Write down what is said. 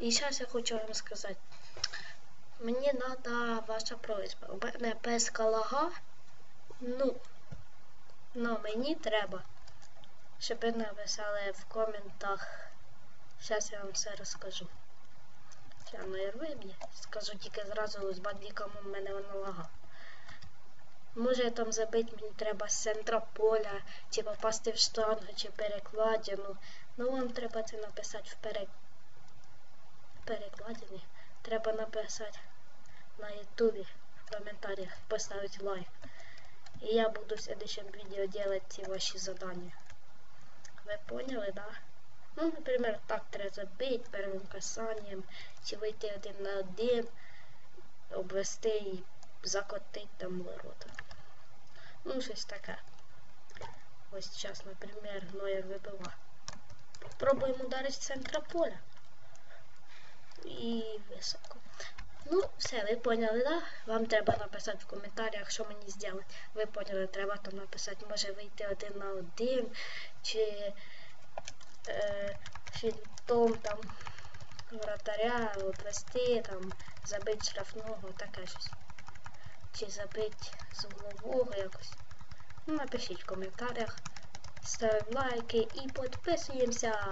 І зараз я хочу вам сказати. Мені треба ваша просьба. У мене песка лага. Ну, ну мені треба, щоб ви написали в коментах. Зараз я вам все розкажу. Зараз нерви мені. Скажу тільки зразу з бандиком у мене вона лага. Може там забити мені треба з центра поля, чи попасти в штангу, чи перекладину. Ну вам треба це написати в перек... перекладині. Треба написати на ютубі в коментарях, поставити лайк. І я буду в следующем відео делать ці ваші задання. Ви поняли, да? Ну, наприклад, так треба забити первим касанням, чи вийти один на один, обвести і закотити там ворота. Ну, щось таке. Ось зараз, наприклад, Нойер вибива. Пробуємо ударити з центра поля. І високо. Ну, все, ви поняли, да? Вам треба написати в коментарях, що мені зробити. Ви поняли, треба там написати, може вийти один на один, чи е, фінтом там вратаря, обвести, там, забити штрафного, таке щось. Чи забити з углового якось. Ну, напишіть в коментарях. Ставимо лайки і підписуємося.